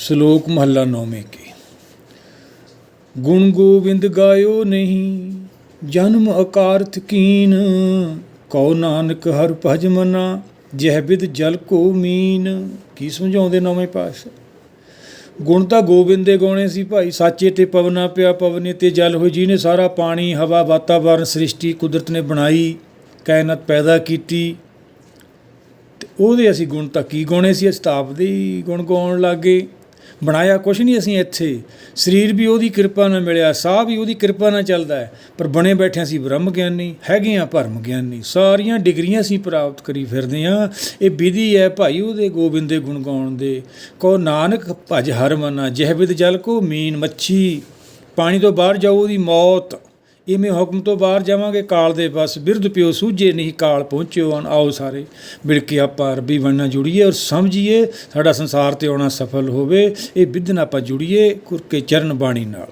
ਸ਼ਲੋਕ ਮਹੱਲਾ ਨੌਵੇਂ ਕੀ। ਗੁਣ ਗੋਬਿੰਦ ਗਾਇਓ ਨਹੀਂ, ਜਨਮ ਅਕਾਰਥ ਕੀਨ, ਕਉ ਨਾਨਕ ਹਰ ਭਜ ਮਨਾ, ਜਹ ਬਿਦ ਜਲ ਕੋ ਮੀਨ। ਕੀ ਸਮਝਾਉਂਦੇ ਨੌਵੇਂ ਪਾਤਸ਼ਾਹ? ਗੁਣ ਤਾਂ ਗੋਬਿੰਦ ਦੇ ਗਾਉਣੇ ਸੀ ਭਾਈ, ਸਾਚੇ ਤੇ ਪਵਨਾ ਪਿਆ ਪਵਨੇ ਤੇ ਜਲ ਹੋਈ ਜਿਹਨੇ ਸਾਰਾ ਪਾਣੀ, ਹਵਾ, ਵਾਤਾਵਰਨ, ਸ੍ਰਿਸ਼ਟੀ, ਕੁਦਰਤ ਨੇ ਬਣਾਈ, ਕਾਇਨਾਤ ਪੈਦਾ ਕੀਤੀ। ਤੇ ਉਹਦੇ ਅਸੀਂ ਗੁਣ ਤਾਂ ਕੀ ਗਾਉਣੇ ਸੀ? ਅਸੀਂ ਤਾਂ ਆਪਦੇ ਹੀ ਗੁਣ ਗਾਉਣ ਲੱਗੇ ਬਣਾਇਆ ਕੁਛ ਨਹੀਂ ਅਸੀਂ ਇੱਥੇ। ਸਰੀਰ ਵੀ ਉਹਦੀ ਕਿਰਪਾ ਨਾਲ ਮਿਲਿਆ, ਸਾਹ ਵੀ ਉਹਦੀ ਕਿਰਪਾ ਨਾਲ ਚੱਲਦਾ ਹੈ। ਪਰ ਬਣੇ ਬੈਠੇ ਅਸੀਂ ਬ੍ਰਹਮ ਗਿਆਨੀ, ਹੈਗੇ ਆ ਭਰਮ ਗਿਆਨੀ। ਸਾਰੀਆਂ ਡਿਗਰੀਆਂ ਅਸੀਂ ਪ੍ਰਾਪਤ ਕਰੀ ਫਿਰਦੇ ਆ ਇਹ ਵਿਧੀ ਹੈ ਭਾਈ ਉਹਦੇ ਗੋਬਿੰਦ ਦੇ ਗੁਣ ਗਾਉਣ ਦੇ। ਕੋ ਨਾਨਕ, ਭਜ ਹਰਮਨਾ ਮਨਾ ਵਿਦ ਜਲ ਕੋ ਮੀਨ ਮੱਛੀ। ਪਾਣੀ ਤੋਂ ਬਾਹਰ ਜਾਓ, ਉਹਦੀ ਮੌਤ ਇਵੇਂ ਹੁਕਮ ਤੋਂ ਬਾਹਰ ਜਾਵਾਂਗੇ, ਕਾਲ ਦੇ ਬਸ ਬਿਰਧ ਪਿਓ ਸੂਝੇ ਨਹੀਂ ਕਾਲ ਪਹੁੰਚਿਓ ਹਨ ਆਓ ਸਾਰੇ ਮਿਲ ਕੇ ਆਪਾਂ ਰੱਬੀ ਬਣਨਾ ਜੁੜੀਏ ਔਰ ਸਮਝੀਏ ਸਾਡਾ ਸੰਸਾਰ ਤੇ ਆਉਣਾ ਸਫਲ ਹੋਵੇ, ਇਹ ਵਿਧਨ ਆਪਾਂ ਜੁੜੀਏ ਕੁਰਕੇ ਚਰਨ ਬਾਣੀ ਨਾਲ।